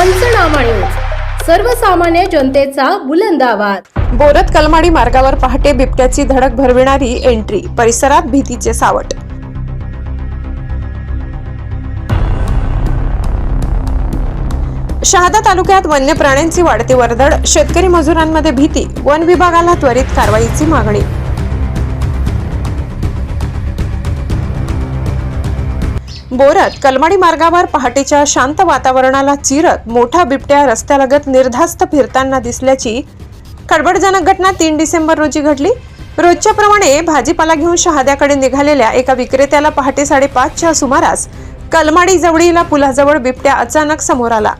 पंचनामा न्यूज सर्वसामान्य जनतेचा बुलंद आवाज. बोरत कलमाडी मार्गावर पहाटे बिबट्याची धडक भरविणारी एंट्री परिसरात भीतीचे सावट. शहादा तालुक्यात वन्य प्राण्यांची वाढती वर्दळ शेतकरी मजुरांमध्ये भीती वन विभागाला त्वरित कारवाईची मागणी. बोरत कलमाडी मार्गावर पहाटेच्या शांत वातावरणाला चिरत मोठा बिबट्या रस्त्यालगत निर्धास्त फिरताना दिसल्याची खडबडजनक घटना तीन डिसेंबर रोजी घडली. रोजच्या प्रमाणे भाजीपाला घेऊन शहाद्याकडे निघालेल्या एका विक्रेत्याला पहाटे साडेपाचच्या सुमारास कलमाडी जवळीला पुलाजवळ बिबट्या अचानक समोर आला.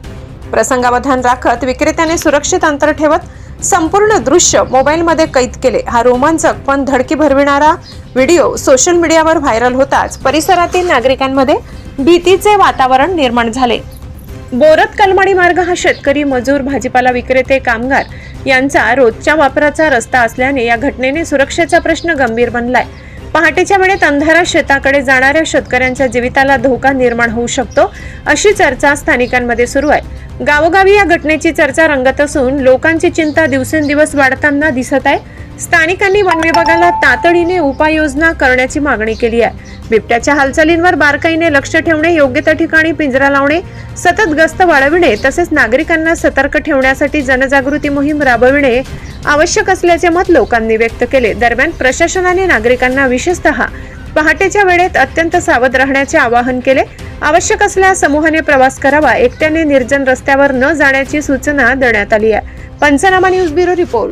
प्रसंगावधान राखत विक्रेत्याने सुरक्षित अंतर ठेवत संपूर्ण दृश्य मोबाईलमध्ये कैद केले. हा रोमांचक पण धडकी भरविणारा व्हिडिओ सोशल मीडियावर व्हायरल होताच. परिसरातील नागरिकांमध्ये भीतीचे वातावरण निर्माण झाले. बोरत कलमाडी मार्ग हा शेतकरी मजूर भाजीपाला विक्रेते कामगार यांचा रोजच्या वापराचा रस्ता असल्याने या घटनेने सुरक्षेचा प्रश्न गंभीर बनलाय. पहाटेच्या वेळेत अंधारात शेताकडे जाणाऱ्या शेतकऱ्यांच्या जीविताला धोका निर्माण होऊ शकतो अशी चर्चा स्थानिकांमध्ये सुरू आहे. गावोगावी या घटनेची चर्चा रंगत असून लोकांची चिंता दिवसेंदिवस वाढताना दिसत आहे. स्थानिकांनी वन विभागाला तातडीने उपाययोजना करण्याची मागणी केली आहे. बिबट्याच्या हालचालींवर बारकाईने लक्ष ठेवणे योग्य त्या ठिकाणी पिंजरा लावणे सतत गस्त वाढविणे तसेच नागरिकांना सतर्क ठेवण्यासाठी जनजागृती मोहीम राबविणे आवश्यक असल्याचे मत लोकांनी व्यक्त केले. दरम्यान प्रशासनाने नागरिकांना विशेषतः पहाटेच्या वेळेत अत्यंत सावध राहण्याचे आवाहन केले. आवश्यक असल्यास समूहाने प्रवास करावा. एकट्याने निर्जन रस्त्यावर न जाण्याची सूचना देण्यात आली आहे. पंचनामा न्यूज ब्युरो रिपोर्ट.